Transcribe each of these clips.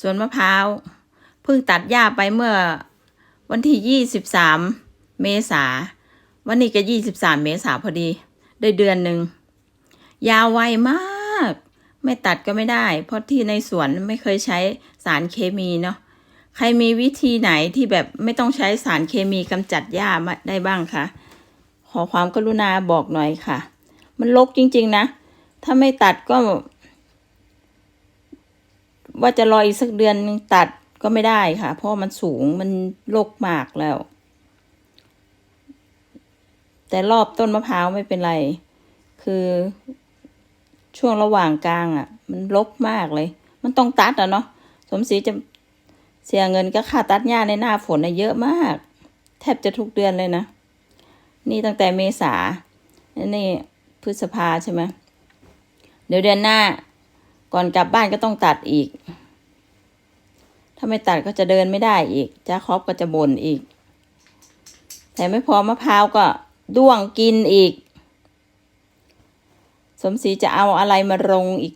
สวนมะพร้าวเพิ่งตัดหญ้าไปเมื่อวันที่ยี่สิบสามเมษาวันนี้ก็ยี่สิบสามเมษาพอดี ได้เดือนหนึ่งยาวไวมาก ไม่ตัดก็ไม่ได้ เพราะที่ในสวนไม่เคยใช้สารเคมีเนาะใครมีวิธีไหนที่แบบไม่ต้องใช้สารเคมีกำจัดหญ้ามาได้บ้างคะขอความกรุณาบอกหน่อยค่ะ มันรกจริง ๆ นะ ถ้าไม่ตัดก็ ว่าจะรออีกสักเดือนนึงตัดก็ไม่ได้ค่ะ เพราะมันสูงมันโรกมากแล้ว แต่รอบต้นมะพร้าวไม่เป็นไร คือช่วงระหว่างกลางอะ มันรกมากเลย มันต้องตัดอะเนาะสมศรีจะเสียเงินก็ค่าตัดหญ้าในหน้าฝนน่ะเยอะมาก แทบจะทุกเดือนเลยนะ นี่ตั้งแต่เมษานี่พฤษภาใช่ไหมเดี๋ยวเดือนหน้า ก่อนกลับบ้านก็ต้องตัดอีก ถ้าไม่ตัดก็จะเดินไม่ได้อีกจ้าครอบก็จะบ่นอีก แต่ไม่พอมะพร้าวก็ด้วงกินอีก สมศรีจะเอาอะไรมาลงอีก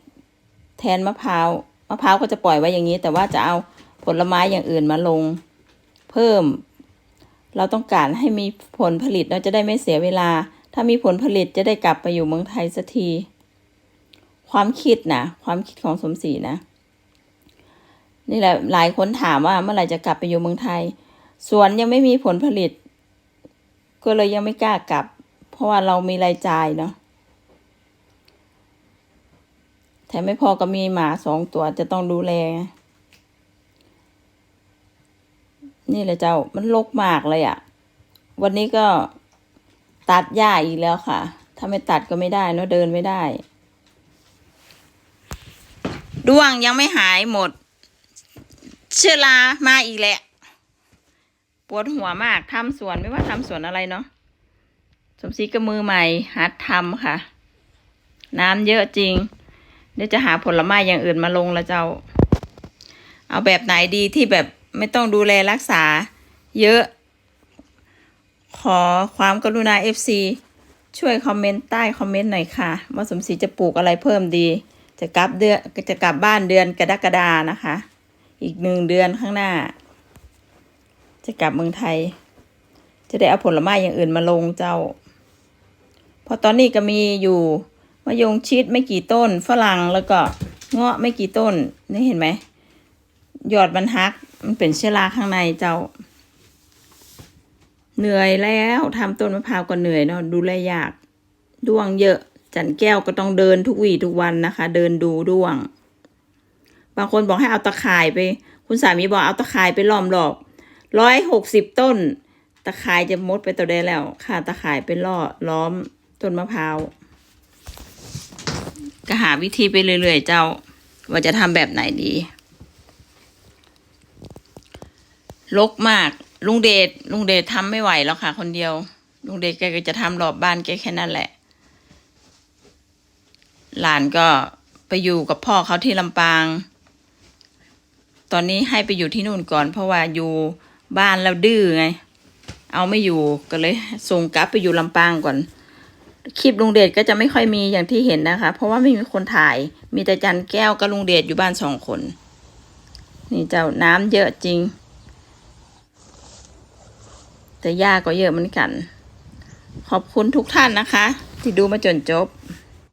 แทนมะพร้าวมะพร้าวก็จะปล่อยไว้อย่างนี้ แต่ว่าจะเอาผลไม้อย่างอื่นมาลง เพิ่ม เราต้องการให้มีผลผลิตเราจะได้ไม่เสียเวลา ถ้ามีผลผลิตจะได้กลับไปอยู่เมืองไทยสักที ความคิดนะความคิดของสมศรีนะ นี่แหละหลายคนถามว่าเมื่อไหร่จะกลับไปอยู่เมืองไทย สวนยังไม่มีผลผลิต ก็เลยยังไม่กล้ากลับ เพราะว่าเรามีรายจ่ายเนาะแถมไม่พอก็มีหมาสองตัวจะต้องดูแล นี่แหละเจ้ามันรกมากเลยอะ่ะ วันนี้ก็ตัดหญ้าอีกแล้วค่ะ ถ้าไม่ตัดก็ไม่ได้เนอะเดินไม่ได้ ด้วงยังไม่หายหมด เชื้อรามาอีกแหละ ปวดหัวมากทำสวนไม่ว่าทำสวนอะไรเนาะสมศรีก็มือใหม่หัดทำค่ะ น้ำเยอะจริง เดี๋ยวจะหาผลไม้อย่างอื่นมาลงล้วเจ้า เอาแบบไหนดีที่แบบไม่ต้องดูแลรักษา เยอะ ขอความกรุณา FC ช่วยคอมเมนต์ใต้คอมเมนต์หน่อยค่ะ ว่าสมศรีจะปลูกอะไรเพิ่มดี จะกลับเดือนจะกลับบ้านเดือนกรกฎานะคะ อีกหนึ่งเดือนข้างหน้า จะกลับเมืองไทย จะได้เอาผลไม้อย่างอื่นมาลงเจ้าพราะตอนนี้ก็มีอยู่มะยงชิดไม่กี่ต้นฝรั่งแล้วก็เงาะไม่กี่ต้นนี่เห็นไหมยอดมันฮักมันเป็นเชื้อราข้างในเจ้า เหนื่อยแล้วทำต้นมะพร้าวก็เหนื่อยเนาะดูแลยากด้วงเยอะ จันแก้วก็ต้องเดินทุกวี่ทุกวันนะคะ เดินดูด้วง บางคนบอกให้เอาตะข่ายไป คุณสามีบอกเอาตะข่ายไปล้อมรอบร้อยหกสิบต้น ตะข่ายจะมดไปตัวได้แล้วค่ะตะข่ายไปล่อล้อมต้นมะพร้าวก็หาวิธีไปเรื่อยๆเจ้า ว่าจะทำแบบไหนดีลกมากลุงเดชลุงเดชทำไม่ไหวแล้วค่ะ คนเดียว ลุงเดชแกก็จะทำรอบบ้านแกแค่นั้นแหละ หลานก็ไปอยู่กับพ่อเขาที่ลำปาง ตอนนี้ให้ไปอยู่ที่นู่นก่อน เพราะว่าอยู่บ้านแล้วดื้อไง เอาไม่อยู่ก็เลยส่งกลับไปอยู่ลำปางก่อน คลิปลุงเดชก็จะไม่ค่อยมีอย่างที่เห็นนะคะ เพราะว่าไม่มีคนถ่าย มีแต่จันแก้วกับลุงเดชอยู่บ้านสองคน นี่เจ้าน้ำเยอะจริง แต่หญ้าก็เยอะเหมือนกัน ขอบคุณทุกท่านนะคะ ที่ดูมาจนจบ